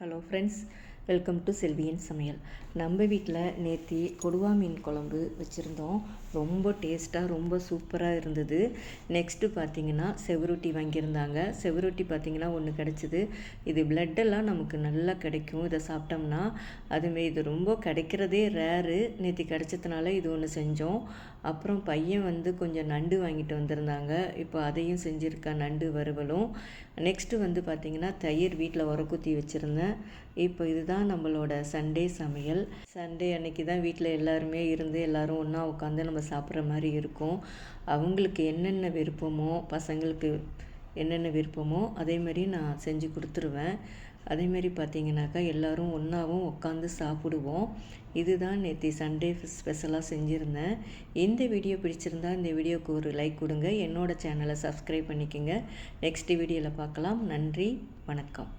Hello friends welcome to செல்வியின் சமையல் நம்ம வீட்டில் நேத்தி கொடுவா மீன் குழம்பு வச்சுருந்தோம். ரொம்ப டேஸ்ட்டாக ரொம்ப சூப்பராக இருந்தது. நெக்ஸ்ட்டு பார்த்தீங்கன்னா செவரொட்டி வாங்கியிருந்தாங்க. செவரொட்டி பார்த்தீங்கன்னா ஒன்று கிடச்சிது. இது பிளட்டெல்லாம் நமக்கு நல்லா கிடைக்கும். இதை சாப்பிட்டோம்னா அதுமாரி இது ரொம்ப கிடைக்கிறதே ரேரு நேற்று கிடைச்சதுனால இது ஒன்று செஞ்சோம். அப்புறம் பையன் வந்து கொஞ்சம் நண்டு வாங்கிட்டு வந்திருந்தாங்க. இப்போ அதையும் செஞ்சுருக்கேன் நண்டு வறுவலும். நெக்ஸ்ட்டு வந்து பார்த்திங்கன்னா தயிர் வீட்டில் உரக்குத்தி வச்சுருந்தேன். இப்போ இதுதான் இதுதான் நம்மளோட சண்டே சமையல். சண்டே அன்னைக்கு தான் வீட்டில் எல்லாருமே இருந்து எல்லோரும் ஒன்றா உட்காந்து நம்ம சாப்பிட்ற மாதிரி இருக்கும். அவங்களுக்கு என்னென்ன விருப்பமோ பசங்களுக்கு என்னென்ன விருப்பமோ அதே மாதிரி நான் செஞ்சு கொடுத்துருவேன். அதேமாரி பார்த்தீங்கன்னாக்கா எல்லோரும் ஒன்றாவும் உட்காந்து சாப்பிடுவோம். இதுதான் நேற்று சண்டே ஸ்பெஷலாக செஞ்சுருந்தேன். இந்த வீடியோ பிடிச்சிருந்தா இந்த வீடியோவுக்கு ஒரு லைக் கொடுங்க. என்னோடய சேனலை சப்ஸ்கிரைப் பண்ணிக்கோங்க. நெக்ஸ்ட் வீடியோவில் பார்க்கலாம். நன்றி. வணக்கம்.